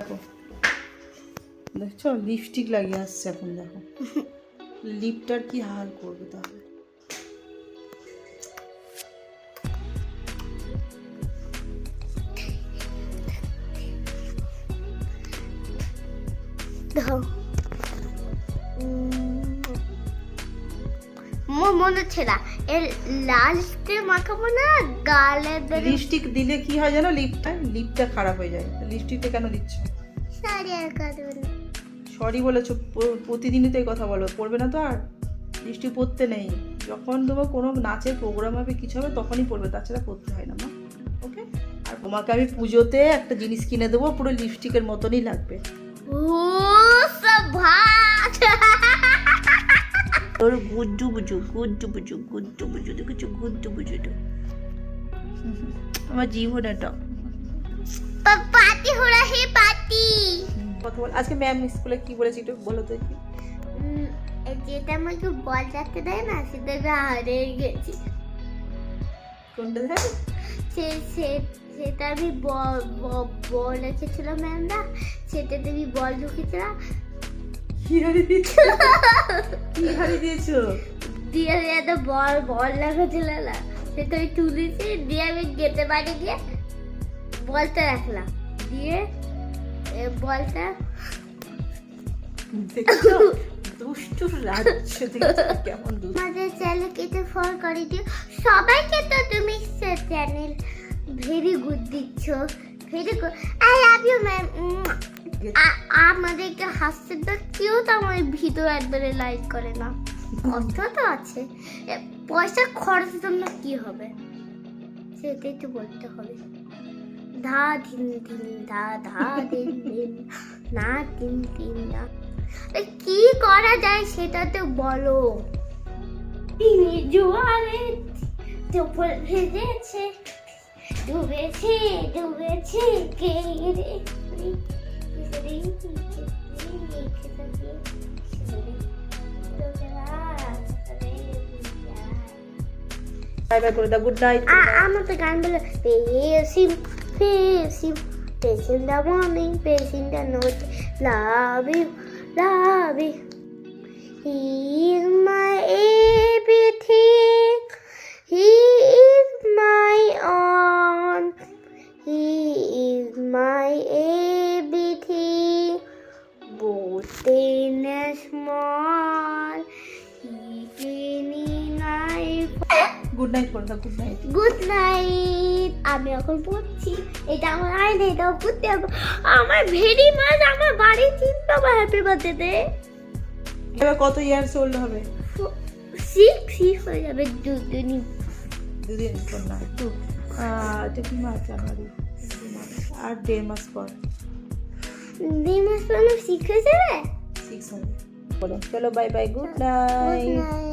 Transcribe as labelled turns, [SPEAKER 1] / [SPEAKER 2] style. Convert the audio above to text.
[SPEAKER 1] দেখো দেখছো লিপস্টিক লাগিয়ে আসছে এখন দেখো লিপটার কি হাল করবে তাহলে
[SPEAKER 2] দাও মনে হচ্ছে না। এর লাল লিপস্টিক মাখাবো না গালে
[SPEAKER 1] লিপস্টিক দিলে কি হয় জানো? লিপটা লিপটা খারাপ হয়ে যায়। লিপস্টিকটা কেন দিচ্ছ?
[SPEAKER 2] সারি আর কাটবে
[SPEAKER 1] সরি বলেছ প্রতিদিনই তো এই কথা বলো। পড়বে না তো আর। লিপস্টিক পড়তে নেই। যখন তোমার কোনো নাচের প্রোগ্রাম হবে কিছু হবে তখনই পড়বে তাছাড়া পড়তে হয় না মা। ওকে আর তোমাকে আমি পুজোতে একটা জিনিস কিনে দেবো পুরো লিপস্টিকের মতনই লাগবে।
[SPEAKER 2] ও সব ভাত!
[SPEAKER 1] ওর গুড্ডু বুজু গুড্ডু বুজু গুড্ডু বুজু দেখেছ? গুড্ডু তো আমার জীবন এটা।
[SPEAKER 2] পাতি হোড়া হে
[SPEAKER 1] পাতি। বল আজকে ম্যাম স্কুলে কি বলেছি একটু বলো তো কি
[SPEAKER 2] যেটা আমাকে বল রাখতে দেয় না সেটা আমি হারিয়ে গেছি।
[SPEAKER 1] কোনটা দেখ
[SPEAKER 2] সে সে সেটা আমি বল বল রেখেছিল ম্যামরা সেটাতে আমি বল ঢুকেছিলাম।
[SPEAKER 1] কি দিয়েছ? কি দিয়েছ?
[SPEAKER 2] দিয়ে একটা বল বল না সেটা আমি তুলেছি দিয়ে আমি গেতে বাড়ি গিয়ে বলটা রাখলাম। দিয়ে বলটা
[SPEAKER 1] দেখছ? দুষ্টু রাজ্য দেখছ কেমন দুষ্টু।
[SPEAKER 2] আমাদের চ্যানেলকে তো ফলো করে দিও সবাইকে তো তুমি চ্যানেল ভেরি গুড দিচ্ছ। Very good I love you ma'am আমাদেরকে হাসতে তো কেউ তো আমার ভিডিও একবারে লাইক করে না। কথা তো আছে। পয়সা খরচের জন্য কি হবে? সেটাই তো বলতে হবে। ধা ধিন ধিন ধা ধা দিন দিন না তিন তিন না। কি করা যায় সেটা তো বলো। তিনি জোয়ারে ভেজেছে। ডুবেছে ডুবেছে কে রে?
[SPEAKER 1] বাই বাই করে দাও গুড নাইট
[SPEAKER 2] আমার তো গান বলে পেয়েছি পেয়েছি পেয়েছি দা মর্নিং পেয়েছি the note love you love you He is my in a small.
[SPEAKER 1] Good night দাও গুড নাইট
[SPEAKER 2] গুড নাইট আমি এখন পড়ছি। এটা আমার আয়না এটাও পড়তে হবে। আমার ভেরি মাছ আমার বাড়ি চিন্তা বা হ্যাপি বার্থডে
[SPEAKER 1] এবার কত ইয়ার্স ওল্ড হবে?
[SPEAKER 2] সিক্স সিক্স হয়ে যাবে দুদিনই
[SPEAKER 1] দুদিন। পর না? আহ, এটা কি মাস? জানুয়ারি। দু আর দেড় মাস পর?
[SPEAKER 2] দুই মাস পরে সিক্স হয়ে যাবে?
[SPEAKER 1] সিক্স হবে বলো চলো bye bye good
[SPEAKER 2] good
[SPEAKER 1] night
[SPEAKER 2] night